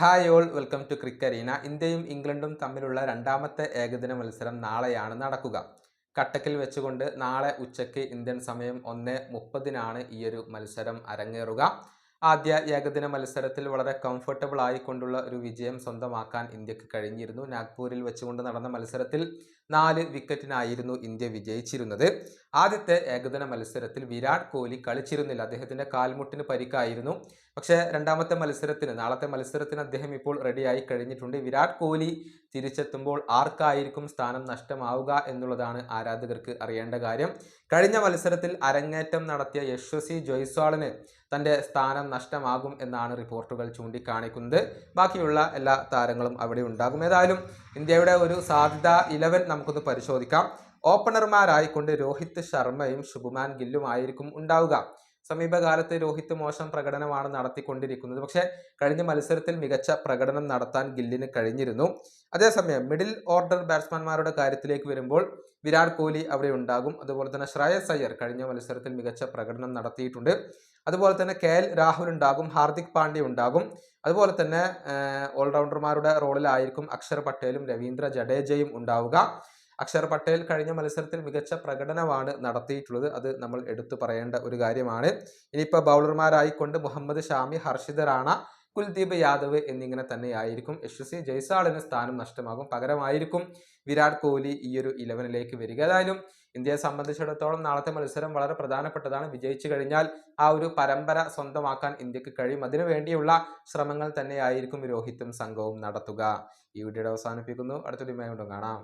Hi all welcome to ക്രിക്കരീന ഇന്ത്യയും ഇംഗ്ലണ്ടും തമ്മിലുള്ള രണ്ടാമത്തെ ഏകദിന മത്സരം നാളെയാണ് നടക്കുക. കട്ടക്കിൽ വെച്ചുകൊണ്ട് നാളെ ഉച്ചയ്ക്ക് ഇന്ത്യൻ സമയം ഒന്ന് മുപ്പതിനാണ് ഈ ഒരു മത്സരം അരങ്ങേറുക. ആദ്യ ഏകദിന മത്സരത്തിൽ വളരെ കംഫർട്ടബിൾ ആയിക്കൊണ്ടുള്ള ഒരു വിജയം സ്വന്തമാക്കാൻ ഇന്ത്യയ്ക്ക് കഴിഞ്ഞിരുന്നു. നാഗ്പൂരിൽ വെച്ചുകൊണ്ട് നടന്ന മത്സരത്തിൽ നാല് വിക്കറ്റിനായിരുന്നു ഇന്ത്യ വിജയിച്ചിരുന്നത്. ആദ്യത്തെ ഏകദിന മത്സരത്തിൽ വിരാട് കോഹ്ലി കളിച്ചിരുന്നില്ല. അദ്ദേഹത്തിന്റെ കാൽമുട്ടിന് പരിക്കായിരുന്നു. പക്ഷേ രണ്ടാമത്തെ മത്സരത്തിന് നാളത്തെ മത്സരത്തിന് അദ്ദേഹം ഇപ്പോൾ റെഡിയായി കഴിഞ്ഞിട്ടുണ്ട്. വിരാട് കോഹ്ലി തിരിച്ചെത്തുമ്പോൾ ആർക്കായിരിക്കും സ്ഥാനം നഷ്ടമാവുക എന്നുള്ളതാണ് ആരാധകർക്ക് അറിയേണ്ട കാര്യം. കഴിഞ്ഞ മത്സരത്തിൽ അരങ്ങേറ്റം നടത്തിയ യശ്വസി ജോയ്സ്വാളിന് തന്റെ സ്ഥാനം നഷ്ടമാകും എന്നാണ് റിപ്പോർട്ടുകൾ ചൂണ്ടിക്കാണിക്കുന്നത്. ബാക്കിയുള്ള എല്ലാ താരങ്ങളും അവിടെ ഉണ്ടാകും. ഏതായാലും ഇന്ത്യയുടെ ഒരു സാധ്യത ഇലവൻ നമുക്കൊന്ന് പരിശോധിക്കാം. ഓപ്പണർമാരായിക്കൊണ്ട് രോഹിത് ശർമ്മയും ശുഭ്മാൻ ഗില്ലും ആയിരിക്കും ഉണ്ടാവുക. സമീപകാലത്ത് രോഹിത് മോശം പ്രകടനമാണ് നടത്തിക്കൊണ്ടിരിക്കുന്നത്. പക്ഷേ കഴിഞ്ഞ മത്സരത്തിൽ മികച്ച പ്രകടനം നടത്താൻ ഗില്ലിന് കഴിഞ്ഞിരുന്നു. അതേസമയം മിഡിൽ ഓർഡർ ബാറ്റ്സ്മാൻമാരുടെ കാര്യത്തിലേക്ക് വരുമ്പോൾ വിരാട് കോഹ്ലി അവിടെ ഉണ്ടാകും. അതുപോലെ തന്നെ ശ്രേയസ് അയ്യർ കഴിഞ്ഞ മത്സരത്തിൽ മികച്ച പ്രകടനം നടത്തിയിട്ടുണ്ട്. അതുപോലെ തന്നെ കെ എൽ രാഹുൽ ഉണ്ടാകും ഹാർദിക് പാണ്ഡ്യ ഉണ്ടാകും. അതുപോലെ തന്നെ ഓൾറൗണ്ടർമാരുടെ റോളിലായിരിക്കും അക്ഷർ പട്ടേലും രവീന്ദ്ര ജഡേജയും ഉണ്ടാവുക. അക്ഷർ പട്ടേൽ കഴിഞ്ഞ മത്സരത്തിൽ മികച്ച പ്രകടനമാണ് നടത്തിയിട്ടുള്ളത്. അത് നമ്മൾ എടുത്തു പറയേണ്ട ഒരു കാര്യമാണ്. ഇനിയിപ്പോൾ ബൗളർമാരായിക്കൊണ്ട് മുഹമ്മദ് ഷാമി ഹർഷിദ് റാണ കുൽദീപ് യാദവ് എന്നിങ്ങനെ തന്നെയായിരിക്കും. സി ജയ്സാളിന് സ്ഥാനം നഷ്ടമാകും. പകരമായിരിക്കും വിരാട് കോഹ്ലി ഈ ഒരു ഇലവനിലേക്ക് വരിക. ഏതായാലും ഇന്ത്യയെ സംബന്ധിച്ചിടത്തോളം നാളത്തെ മത്സരം വളരെ പ്രധാനപ്പെട്ടതാണ്. വിജയിച്ചു കഴിഞ്ഞാൽ ആ ഒരു പരമ്പര സ്വന്തമാക്കാൻ ഇന്ത്യയ്ക്ക് കഴിയും. അതിനു വേണ്ടിയുള്ള ശ്രമങ്ങൾ തന്നെയായിരിക്കും രോഹിത്തും സംഘവും നടത്തുക. ഈ വീഡിയോ അവസാനിപ്പിക്കുന്നു. അടുത്തൊരു കാണാം.